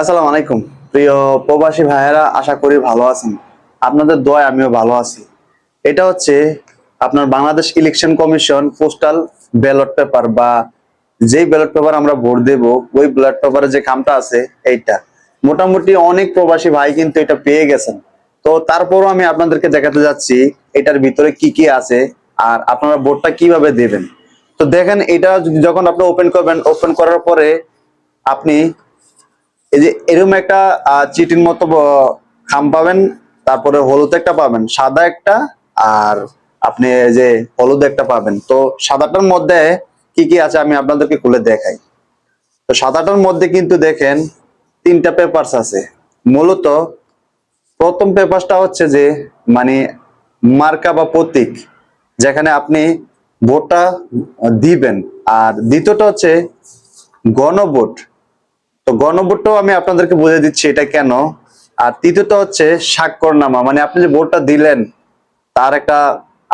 আসসালামু আলাইকুম। প্রিয় প্রবাসী ভাইয়েরা, আশা করি ভালো আছেন। আপনাদের দোয়ায় আমিও ভালো আছি। এটা হচ্ছে আপনার Bangladesh election commission postal ballot paper বা যেই ব্যালট পেপার আমরা ভোট দেব, ওই ব্যালট পেপারে যে কামটা আছে, এইটা। মোটামুটি অনেক প্রবাসী ভাই কিন্তু এটা পেয়ে গেছেন। তো তারপরও আমি আপনাদেরকে দেখাতে যাচ্ছি, এটার ভিতরে কি কি আছে আর আপনারা ভোটটা কীভাবে দেবেন। তো দেখেন, এটা যখন আপনি ওপেন করবেন ওপেন করার পরে আপনি এই যে এরকম একটা চিটির মতো খাম পাবেন, তারপরে হলুদ একটা পাবেন, সাদা একটা, আর আপনি যে হলুদ একটা পাবেন। তো সাদাটার মধ্যে কি কি আছে আমি আপনাদেরকে খুলে দেখাই। তো সাদাটার মধ্যে কিন্তু দেখেন তিনটা পেপারস আছে। মূলত প্রথম পেপারসটা হচ্ছে যে মানে মার্কা বা প্রতীক, যেখানে আপনি ভোটটা দিবেন। আর দ্বিতীয়টা হচ্ছে গণভোট। তো গণভোটটাও আমি আপনাদেরকে বুঝে দিচ্ছি এটা কেন। আর তৃতীয়ত হচ্ছে স্বাক্ষরনামা মানে আপনি যে ভোটটা দিলেন, তার একটা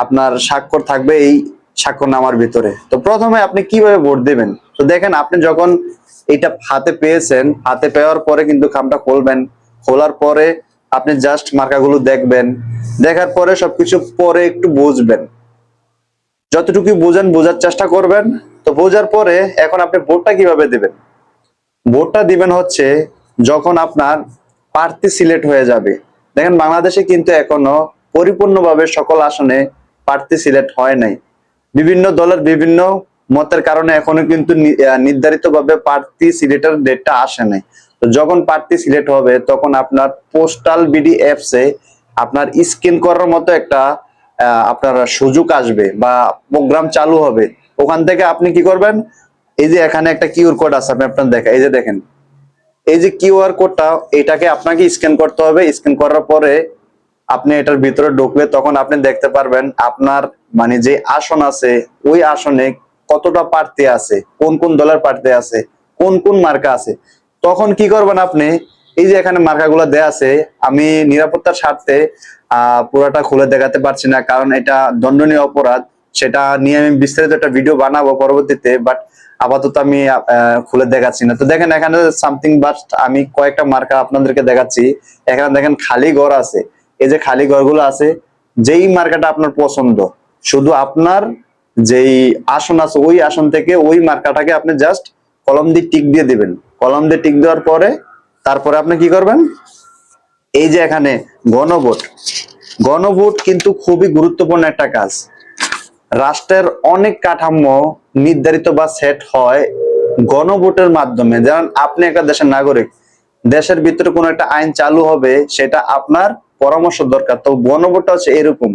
আপনার স্বাক্ষর থাকবে এই স্বাক্ষরনামার ভিতরে। তো প্রথমে আপনি কীভাবে ভোট দেবেন? তো দেখেন, আপনি যখন এটা হাতে পেয়েছেন, হাতে পাওয়ার পরে কিন্তু খামটা খুলবেন। খোলার পরে আপনি জাস্ট মার্কাগুলো দেখবেন। দেখার পরে সবকিছু পরে একটু বুঝবেন। যতটুকু বুঝেন, বোঝার চেষ্টা করবেন। তো বোঝার পরে এখন আপনি ভোটটা কীভাবে দিবেন? ভোটটা দিবেন হচ্ছে যখন আপনার প্রার্থী সিলেক্ট হয়ে যাবে। দেখেন, বাংলাদেশে কিন্তু এখনও পরিপূর্ণভাবে সকল আসনে প্রার্থী সিলেক্ট হয় নাই। বিভিন্ন দলের বিভিন্ন মতের কারণে এখনও কিন্তু নির্ধারিত ভাবে প্রার্থী সিলেটের ডেটটা আসে নাই। তো যখন প্রার্থী সিলেক্ট হবে, তখন আপনার পোস্টাল বিডি অ্যাপসে আপনার স্ক্যান করার মতো একটা আপনার সুযোগ আসবে বা প্রোগ্রাম চালু হবে। ওখান থেকে আপনি কি করবেন? এই যে এখানে একটা কিউআর কোড আছে, আপনি আপনার এই যে দেখেন। এই যে কিউআর কোডটা, এটাকে আপনাকে স্ক্যান করতে হবে। স্ক্যান করার পরে আপনি এটার ভিতরে ঢুকলে তখন আপনি দেখতে পারবেন আপনার মানে যে আসন আছে, ওই আসনে কতটা প্রার্থী আছে, কোন কোন দলের প্রার্থী আছে, কোন কোন মার্কা আছে। তখন কি করবেন আপনি, এই যে এখানে মার্কাগুলো দেয়া আছে, আমি নিরাপত্তার স্বার্থে পুরোটা খুলে দেখাতে পারছি না, কারণ এটা দণ্ডনীয় অপরাধ। সেটা নিয়ে আমি বিস্তারিত একটা ভিডিও বানাবো পরবর্তীতে বাট আপাতত আমি খুলে দেখাচ্ছি না। তো দেখেন, এখানে সামথিং বাট আমি কয়েকটা মার্কা আপনাদেরকে দেখাচ্ছি। এখানে দেখেন, খালি ঘর আছে। এই যে খালি ঘরগুলো আছে, যেই মার্কাটা আপনার পছন্দ, শুধু আপনার যেই আসন আছে, ওই আসন থেকে ওই মার্কাটাকে আপনি জাস্ট কলম দিয়ে টিক দিয়ে দিবেন। কলম দিয়ে টিক দেওয়ার পরে, তারপরে আপনি কি করবেন? এই যে এখানে, গণভোট। গণভোট কিন্তু খুবই গুরুত্বপূর্ণ একটা কাজ। রাষ্ট্রের অনেক কাঠামো নির্ধারিত বা সেট হয় গণভোটের মাধ্যমে। যেমন আপনি একটা দেশের নাগরিক, দেশের ভিতরে কোনো একটা আইন চালু হবে, সেটা আপনার পরামর্শ দরকার। তো গণভোটটা হচ্ছে এরকম।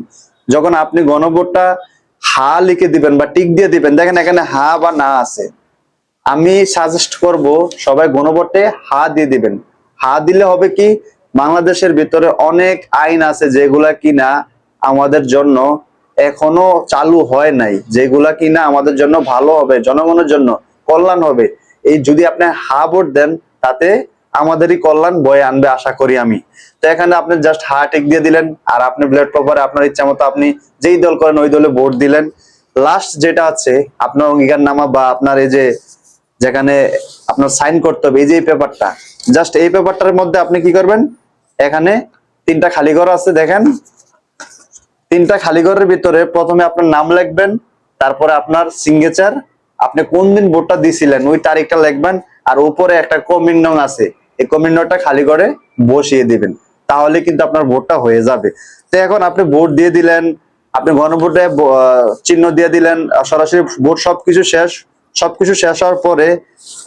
যখন আপনি গণভোটটা হা লিখে দিবেন বা টিক দিয়ে দিবেন, দেখেন এখানে হা বা না আছে। আমি সাজেস্ট করব সবাই গণভোটে হা দিয়ে দিবেন। হা দিলে হবে কি? বাংলাদেশের ভিতরে অনেক আইন আছে যেগুলা কিনা আমাদের জন্য এখনও চালু হয় নাই। যেগুলা কিনা আমাদের জন্য ভালো হবে, জনগণের জন্য কল্যাণ হবে। এই যদি আপনি হা ভোট দেন, তাতে আমাদেরই কল্যাণ বয়ে আনবে আশা করি আমি। তো এখানে আপনি জাস্ট হা টিক দিয়ে দিলেন, আর আপনি ব্লেড পেপারে আপনার ইচ্ছা মতো আপনি যেই দল করেন, ওই দলে ভোট দিলেন। লাস্ট যেটা আছে, আপনার অঙ্গীকার নামা বা আপনার এই যে, যেখানে আপনার সাইন করতে হবে, এই যে এই পেপারটা জাস্ট এই পেপারটার মধ্যে আপনি কি করবেন? এখানে তিনটা খালি ঘর আছে, দেখেন। তিনটা খালি ঘরের ভিতরে প্রথমে আপনার নাম লিখবেন, তারপরে আপনার সিগনেচার আপনি কোন দিন ভোটটা দিছিলেন, ওই তারিখটা লিখবেন, আর উপরে একটা কমিন আছে, এই কমিন নংটা খালি করে বসিয়ে দিবেন, তাহলে কিন্তু আপনার ভোটটা হয়ে যাবে। তো এখন আপনি ভোট দিয়ে দিলেন, আপনি গণভোটে চিহ্ন দিয়ে দিলেন সরাসরি ভোট সবকিছু শেষ সবকিছু শেষ হওয়ার পরে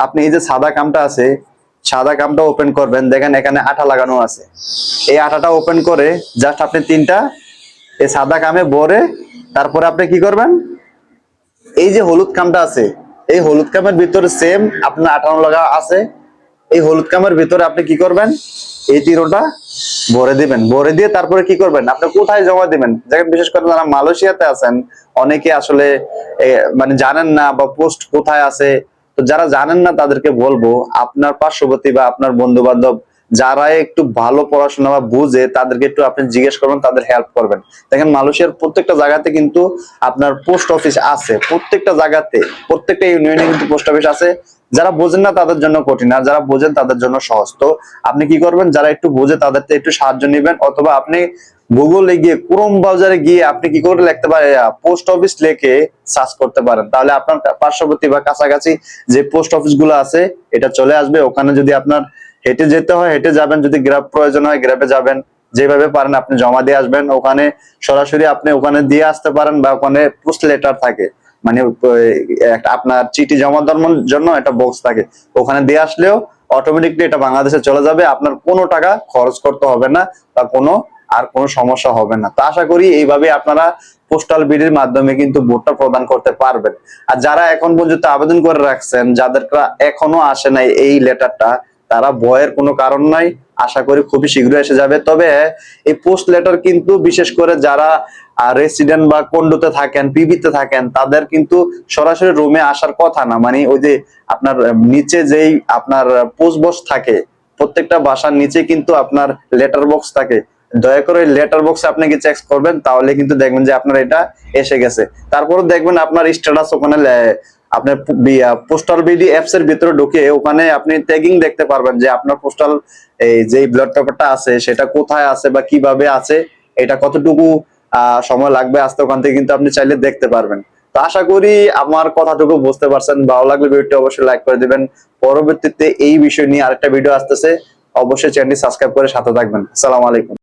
আপনি এই যে সাদা কামটা আছে, সাদা কামটা ওপেন করবেন, দেখেন এখানে আঠা লাগানো আছে, এই আঠাটা ওপেন করে জাস্ট আপনি তিনটা এই সাদা কামে ভরে তারপরে আপনি কি করবেন? এই যে হলুদ কামটা আছে, এই হলুদ কামের ভিতরে সেম আপনার আঠানো লাগা আছে, এই হলুদ কামের ভিতরে আপনি কি করবেন? এই তিরোটা ভরে দিবেন। ভরে দিয়ে তারপরে কি করবেন? আপনি কোথায় জমা দিবেন? যেমন বিশেষ করে যারা মালয়েশিয়াতে আছেন, অনেকে আসলে মানে জানেন না বা পোস্ট কোথায় আছে। তো যারা জানেন না তাদেরকে বলব, আপনার পার্শ্ববর্তী বা আপনার বন্ধু বান্ধব যারা একটু ভালো পড়াশোনা বা বুঝে, তাদেরকে একটু আপনি জিজ্ঞেস করবেন, তাদের হেল্প করবেন। দেখেন মালয়েশিয়ার প্রত্যেকটা জায়গাতে কিন্তু আপনার পোস্ট অফিস আছে। প্রত্যেকটা জায়গাতে, প্রত্যেকটা ইউনিয়নে কিন্তু পোস্ট অফিস আছে। যারা বোঝেন না, তাদের জন্য কঠিন। আর যারা বোঝেন, তাদের জন্য সহজ। তো আপনি কি করবেন? যারা একটু বোঝে তাদের একটু সাহায্য নেবেন। অথবা আপনি গুগলে গিয়ে ক্রোম ব্রাউজারে গিয়ে আপনি কি করে লিখতে পারেন? পোস্ট অফিস লিখে সার্চ করতে পারেন। তাহলে আপনার পার্শ্ববর্তী বা কাছাকাছি যে পোস্ট অফিসগুলো আছে, এটা চলে আসবে। ওখানে যদি আপনার হেঁটে যেতে হয়, হেঁটে যাবেন, যদি গ্রাফ প্রয়োজন হয় গ্রাফে যাবেন। যেভাবে পারেন আপনি জমা দিয়ে আসবেন। ওখানে সরাসরি আপনি ওখানে দিয়ে আসতে পারেন বা ওখানে পোস্ট লেটার থাকে। মানে আপনার চিঠি জমা দেওয়ার জন্য একটা বক্স থাকে। ওখানে দিয়ে আসলেও অটোমেটিকলি এটা বাংলাদেশে চলে যাবে। আপনার কোনো টাকা খরচ করতে হবে না বা কোনো, আর কোনো সমস্যা হবে না। তো আশা করি এইভাবে আপনারা পোস্টাল বিডির মাধ্যমে কিন্তু ভোটটা প্রদান করতে পারবেন। আর যারা এখন পর্যন্ত আবেদন করে রাখছেন যাদের এখনও আসে নাই এই লেটারটা তারা ভয়ের কোনো কারণ নাই। আশা করি খুবই শীঘ্রই এসে যাবে। তবে এই পোস্ট লেটার কিন্তু বিশেষ করে যারা রেসিডেন্ট বা কন্ডোতে থাকেন পিবিতে থাকেন, তাদের কিন্তু সরাসরি রুমে আসার কথা না। মানে ওই যে আপনার নিচে যেই আপনার পোস্ট বক্স থাকে, প্রত্যেকটা বাসার নিচে কিন্তু আপনার লেটার বক্স থাকে। দয়া করে লেটার বক্সে আপনি কি চেক করবেন, তাহলে কিন্তু দেখবেন যে আপনার এটা এসে গেছে। তারপরে দেখবেন আপনার স্ট্যাটাস ওখানে আপনার পোস্টাল বিডি অ্যাপস এর ভিতরে ঢুকে ওখানে আপনি ট্যাগিং দেখতে পারবেন যে আপনার পোস্টাল এই যে ব্লাড পেপারটা আছে সেটা কোথায় আছে বা কীভাবে আছে, এটা কতটুকু সময় লাগবে আসতে ওখান থেকে কিন্তু আপনি চাইলে দেখতে পারবেন। তো আশা করি আমার কথাটুকু বুঝতে পারছেন। ভালো লাগলে ভিডিওটি অবশ্যই লাইক করে দিবেন। পরবর্তীতে এই বিষয় নিয়ে আরেকটা ভিডিও আসতেছে। অবশ্যই চ্যানেলটি সাবস্ক্রাইব করে সাথে থাকবেন। আসসালামু আলাইকুম।